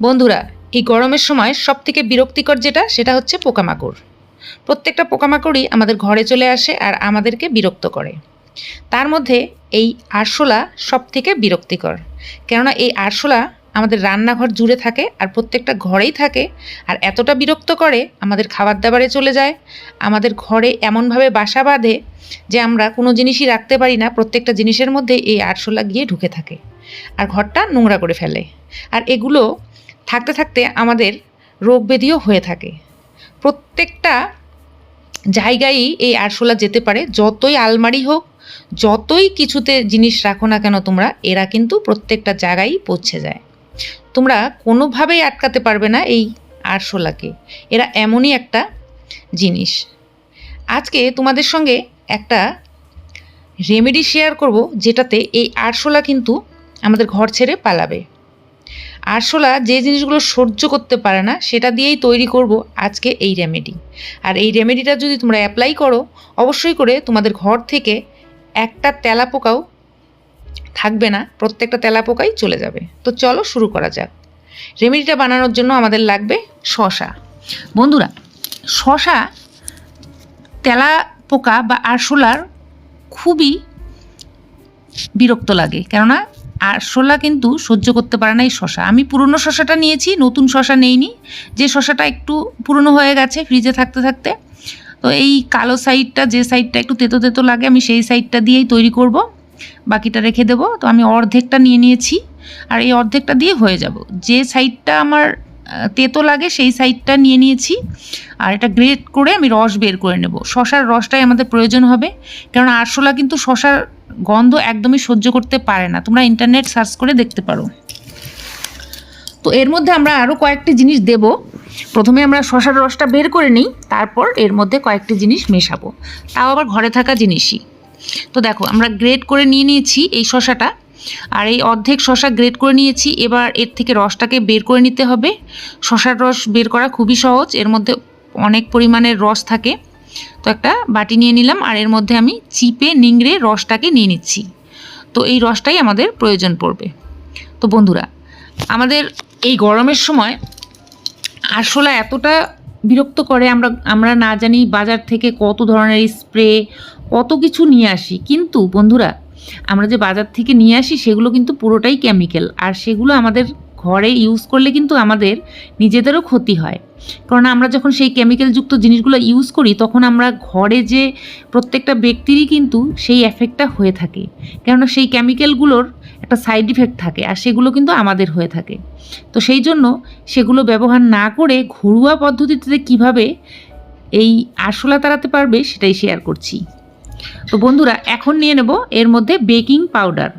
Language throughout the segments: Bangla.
বন্ধুরা, এই গরমের সময় সব থেকে বিরক্তিকর যেটা, সেটা হচ্ছে পোকামাকড়। প্রত্যেকটা পোকামাকড়ই আমাদের ঘরে চলে আসে আর আমাদেরকে বিরক্ত করে। তার মধ্যে এই আরশোলা সব থেকে বিরক্তিকর। কেননা এই আরশোলা আমাদের রান্নাঘর জুড়ে থাকে আর প্রত্যেকটা ঘরেই থাকে আর এতটা বিরক্ত করে আমাদের খাবার দাবারে চলে যায়, আমাদের ঘরে এমনভাবে বাসা বাঁধে যে আমরা কোনো জিনিসই রাখতে পারি না, প্রত্যেকটা জিনিসের মধ্যে এই আরশোলা গিয়ে ঢুকে থাকে। আর ঘরটা নোংরা করে ফেলে। আর এগুলো থাকতে থাকতে আমাদের রোগ ব্যাধিও হয়ে থাকে। প্রত্যেকটা জায়গায়ই এই আরশোলা যেতে পারে, যতই আলমারি হোক, যতই কিছুতে জিনিস রাখো না কেন তোমরা, এরা কিন্তু প্রত্যেকটা জায়গায় পৌঁছে যায়। তোমরা কোনোভাবেই আটকাতে পারবে না এই আরশোলাকে। এরা এমনই একটা জিনিস। আজকে তোমাদের সঙ্গে একটা রেমেডি শেয়ার করব, যেটাতে এই আরশোলা কিন্তু আমাদের ঘর ছেড়ে পালাবে। আরশোলা যে জিনিসগুলো সহ্য করতে পারে না, সেটা দিয়েই তৈরি করব আজকে এই রেমেডি আর এই রেমেডিটা যদি তোমরা অ্যাপ্লাই করো, অবশ্যই করে তোমাদের ঘর থেকে একটা তেলাপোকাও থাকবে না, প্রত্যেকটা তেলাপোকাই চলে যাবে। তো চলো শুরু করা যাক। রেমেডিটা বানানোর জন্য আমাদের লাগবে শশা। বন্ধুরা, শশা, তেলা পোকা বা আরশোলার খুবই বিরক্ত লাগে। কেননা আরশোলা কিন্তু সহ্য করতে পারে না এই শশা। আমি পুরনো শশাটা নিয়েছি, নতুন শশা নেইনি। যে শশাটা একটু পুরনো হয়ে গেছে ফ্রিজে থাকতে থাকতে, তো এই কালো সাইডটা যে সাইডটা একটু তেতো তেতো লাগে, আমি সেই সাইডটা দিয়েই তৈরি করব। বাকিটা রেখে দেবো। তো আমি অর্ধেকটা নিয়ে নিয়েছি। আর এই অর্ধেকটা দিয়ে হয়ে যাব। যে সাইডটা আমার তেতো লাগে, সেই সাইডটা নিয়ে নিয়েছি। আর এটা গ্রেট করে আমি রস বের করে নেব। শশার রসটাই আমাদের প্রয়োজন হবে। কারণ আরশোলা কিন্তু শশার গন্ধ একদমই সহ্য করতে পারে না। তোমরা ইন্টারনেট সার্চ করে দেখতে পারো। তো এর মধ্যে আমরা আরও কয়েকটি জিনিস দেব। প্রথমে আমরা শশার রসটা বের করে নিই, তারপর এর মধ্যে কয়েকটি জিনিস মেশাবো। তাও আবার ঘরে থাকা জিনিসই। তো দেখো, আমরা গ্রেট করে নিয়ে নিয়েছি এই শশাটা। আর এই অর্ধেক শশা গ্রেট করে নিয়েছি। এবার এর থেকে রসটাকে বের করে নিতে হবে। শশার রস বের করা খুবই সহজ। এর মধ্যে অনেক পরিমাণের রস থাকে। তো একটা বাটি নিয়ে নিলাম আর এর মধ্যে আমি চিপে নিংড়ে রসটাকে নিয়ে নিচ্ছি। তো এই রসটাই আমাদের প্রয়োজন পড়বে। তো বন্ধুরা, আমাদের এই গরমের সময় আরশোলা এতটা বিরক্ত করে, আমরা আমরা না জানি বাজার থেকে কত ধরনের স্প্রে কত কিছু নিয়ে আসি। কিন্তু বন্ধুরা আমরা যে বাজার থেকে নিয়ে আসি, সেগুলো কিন্তু পুরোটাই কেমিক্যাল আর সেগুলো আমাদের ঘরে ইউজ করলে কিন্তু আমাদের নিজেদেরও ক্ষতি হয়। কারণ আমরা যখন সেই কেমিক্যালযুক্ত জিনিসগুলো ইউজ করি, তখন আমরা ঘরে যে প্রত্যেকটা ব্যক্তিরই কিন্তু সেই এফেক্টটা হয়ে থাকে। কেননা সেই কেমিক্যালগুলোর একটা সাইড ইফেক্ট থাকে, আর সেগুলো কিন্তু আমাদের হয়ে থাকে। তো সেই জন্য সেগুলো ব্যবহার না করে ঘরোয়া পদ্ধতিতে কীভাবে এই আরশোলা তাড়াতে পারবে, সেটাই শেয়ার করছি। তো বন্ধুরা, এখন নিয়ে নেব এর মধ্যে বেকিং পাউডার।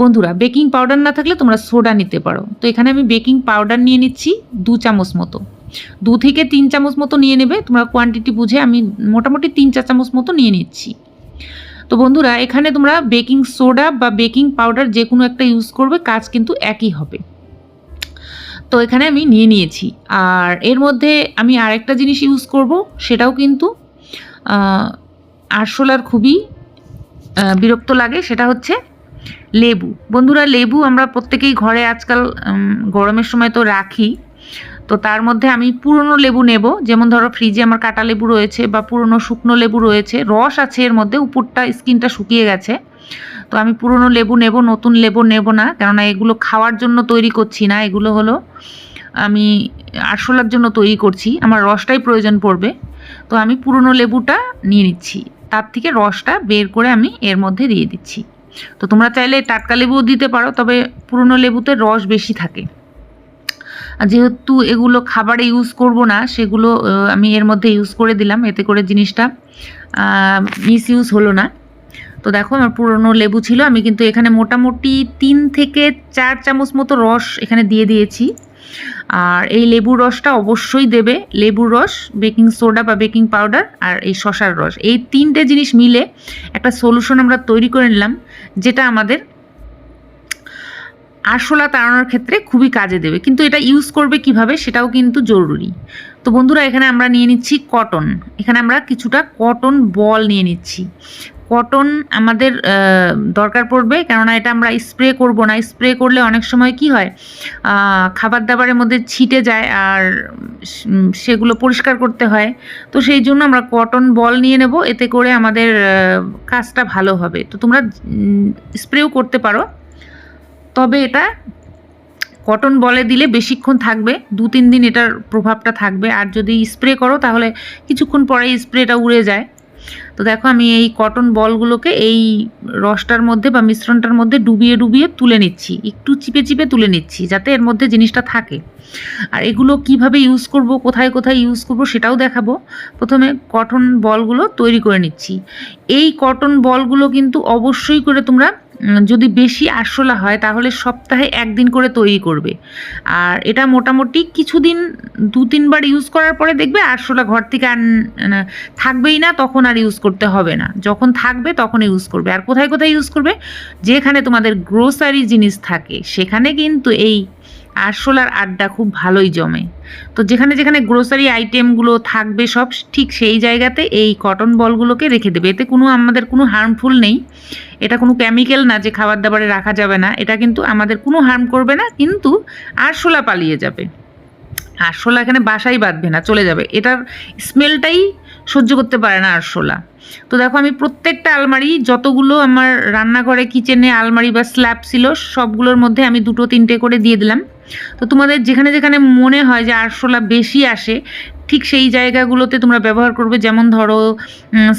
বন্ধুরা, বেকিং পাউডার না থাকলে তোমরা সোডা নিতে পারো। তো এখানে আমি বেকিং পাউডার নিয়ে নিচ্ছি দু চামচ মতো। দু থেকে তিন চামচ মতো নিয়ে নেবে, তোমরা কোয়ান্টিটি বুঝে আমি মোটামুটি তিন চার চামচ মতো নিয়ে নিচ্ছি। তো বন্ধুরা, এখানে তোমরা বেকিং সোডা বা বেকিং পাউডার যে কোনো একটা ইউজ করবে, কাজ কিন্তু একই হবে। তো এখানে আমি নিয়ে নিয়েছি। আর এর মধ্যে আমি আরেকটা জিনিস ইউজ করব, সেটাও কিন্তু আরশোলার খুবই বিরক্ত লাগে, সেটা হচ্ছে লেবু। বন্ধুরা, লেবু আমরা প্রত্যেকেই ঘরে আজকাল গরমের সময় তো রাখি। তো তার মধ্যে আমি পুরনো লেবু নেব। যেমন ধরো ফ্রিজে আমার কাটা লেবু রয়েছে বা পুরনো শুকনো লেবু রয়েছে, রস আছে এর মধ্যে, উপরটা স্কিনটা শুকিয়ে গেছে। তো আমি পুরনো লেবু নেব, নতুন লেবু নেব না, কেননা এগুলো খাওয়ার জন্য তৈরি করছি না। এগুলো হলো আমি আরশোলার জন্য তৈরি করছি। আমার রসটাই প্রয়োজন পড়বে। তো আমি পুরনো লেবুটা নিয়ে নিচ্ছি। তার থেকে রসটা বের করে আমি এর মধ্যে দিয়ে দিচ্ছি। তো তোমরা চাইলে টাটকা লেবুও দিতে পারো, তবে পুরনো লেবুতে রস বেশি থাকে। যেহেতু এগুলো খাবারে ইউজ করব না, সেগুলো আমি এর মধ্যে ইউজ করে দিলাম। এতে করে জিনিসটা মিস ইউজ হলো না। তো দেখো আমার পুরনো লেবু ছিল, আমি কিন্তু এখানে মোটামুটি তিন থেকে চার চামচ মতো রস এখানে দিয়ে দিয়েছি। আর এই লেবুর রসটা অবশ্যই দেবে। লেবুর রস, বেকিং সোডা বা বেকিং পাউডার আর এই শশার রস। এই তিনটে জিনিস মিলে একটা সলিউশন আমরা তৈরি করে নিলাম, যেটা আমাদের আরশোলা তাড়ানোর ক্ষেত্রে খুবই কাজে দেবে। কিন্তু এটা ইউজ করবে কীভাবে সেটাও কিন্তু জরুরি। তো বন্ধুরা, এখানে আমরা নিয়ে নিচ্ছি কটন এখানে আমরা কিছুটা কটন বল নিয়ে নিচ্ছি। কটন আমাদের দরকার পড়বে, কেননা এটা আমরা স্প্রে করব না। স্প্রে করলে অনেক সময় কি হয় খাবার দাবারের মধ্যে ছিটে যায় আর সেগুলো পরিষ্কার করতে হয়। তো সেই জন্য আমরা কটন বল নিয়ে নেব, এতে করে আমাদের কাজটা ভালো হবে। তো তোমরা স্প্রেও করতে পারো। তবে এটা কটন বলে দিলে বেশিক্ষণ থাকবে, দু তিন দিন এটার প্রভাবটা থাকবে। আর যদি স্প্রে করো তাহলে কিছুক্ষণ পরেই স্প্রেটা উড়ে যায়। তো দেখো আমি এই কটন বলগুলোকে এই রসটার মধ্যে বা মিশ্রণটার মধ্যে ডুবিয়ে ডুবিয়ে তুলে নিচ্ছি। একটু চিপে চিপে তুলে নিচ্ছি যাতে এর মধ্যে জিনিসটা থাকে। আর এগুলো কীভাবে ইউজ করব, কোথায় কোথায় ইউজ করব সেটাও দেখাবো। প্রথমে কটন বলগুলো তৈরি করে নিচ্ছি। এই কটন বলগুলো কিন্তু অবশ্যই করে তোমরা যদি বেশি আরশোলা হয়, তাহলে সপ্তাহে একদিন করে তৈরি করবে। আর এটা মোটামুটি কিছুদিন দু তিনবার ইউজ করার পরে দেখবে আরশোলা ঘর থেকে আর থাকবেই না, তখন আর ইউজ করতে হবে না। যখন থাকবে তখন ইউজ করবে। আর কোথায় কোথায় ইউজ করবে? যেখানে তোমাদের গ্রোসারি জিনিস থাকে, সেখানে কিন্তু এই আরশোলার আড্ডা খুব ভালোই জমে। তো যেখানে যেখানে গ্রোসারি আইটেমগুলো থাকবে সব, ঠিক সেই জায়গাতে এই কটন বলগুলোকে রেখে দেবে। এতে কোনো আমাদের কোনো হার্মফুল নেই। এটা কোনো কেমিক্যাল না যে খাবার দাবারে রাখা যাবে না। এটা কিন্তু আমাদের কোনো হার্ম করবে না, কিন্তু আরশোলা পালিয়ে যাবে। আরশোলা এখানে বাসাই বাঁধবে না, চলে যাবে। এটার স্মেলটাই সহ্য করতে পারে না আরশোলা তো দেখো আমি প্রত্যেকটা আলমারি, যতগুলো আমার রান্নাঘরে কিচেনে আলমারি বা স্ল্যাব ছিল, সবগুলোর মধ্যে আমি দুটো তিনটে করে দিয়ে দিলাম। তো তোমাদের যেখানে যেখানে মনে হয় যে আরশোলা বেশি আসে, ঠিক সেই জায়গাগুলোতে তোমরা ব্যবহার করবে। যেমন ধরো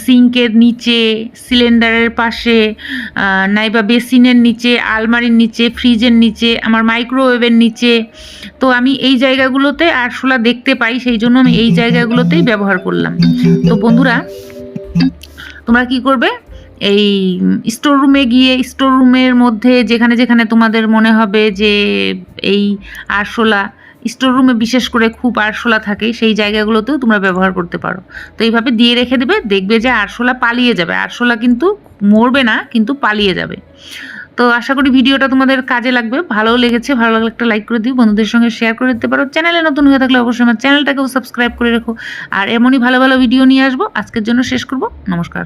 সিঙ্কের নিচে, সিলিন্ডারের পাশে নাইবা বেসিনের নিচে, আলমারির নিচে, ফ্রিজের নিচে, আমার মাইক্রোওয়েভের নিচে। তো আমি এই জায়গাগুলোতে আরশোলা দেখতে পাই, সেই জন্য আমি এই জায়গাগুলোতেই ব্যবহার করলাম। তো বন্ধুরা, তোমরা কি করবে? এই স্টোর রুমে গিয়ে স্টোর রুমের মধ্যে যেখানে যেখানে তোমাদের মনে হবে যে এই আরশোলা স্টোর রুমে বিশেষ করে খুব আরশোলা থাকে, সেই জায়গাগুলোতেও তোমরা ব্যবহার করতে পারো। তো এইভাবে দিয়ে রেখে দেবে, দেখবে যে আরশোলা পালিয়ে যাবে। আরশোলা কিন্তু মরবে না, কিন্তু পালিয়ে যাবে। তো আশা করি ভিডিওটা তোমাদের কাজে লাগবে। ভালো লেগেছে, ভালো লাগলে একটা লাইক করে দিও, বন্ধুদের সঙ্গে শেয়ার করে দিতে পারো। চ্যানেলে নতুন হয়ে থাকলে অবশ্যই আমার চ্যানেলটাকেও সাবস্ক্রাইব করে রেখো। আর এমনই ভালো ভালো ভিডিও নিয়ে আসব। আজকের জন্য শেষ করব। নমস্কার।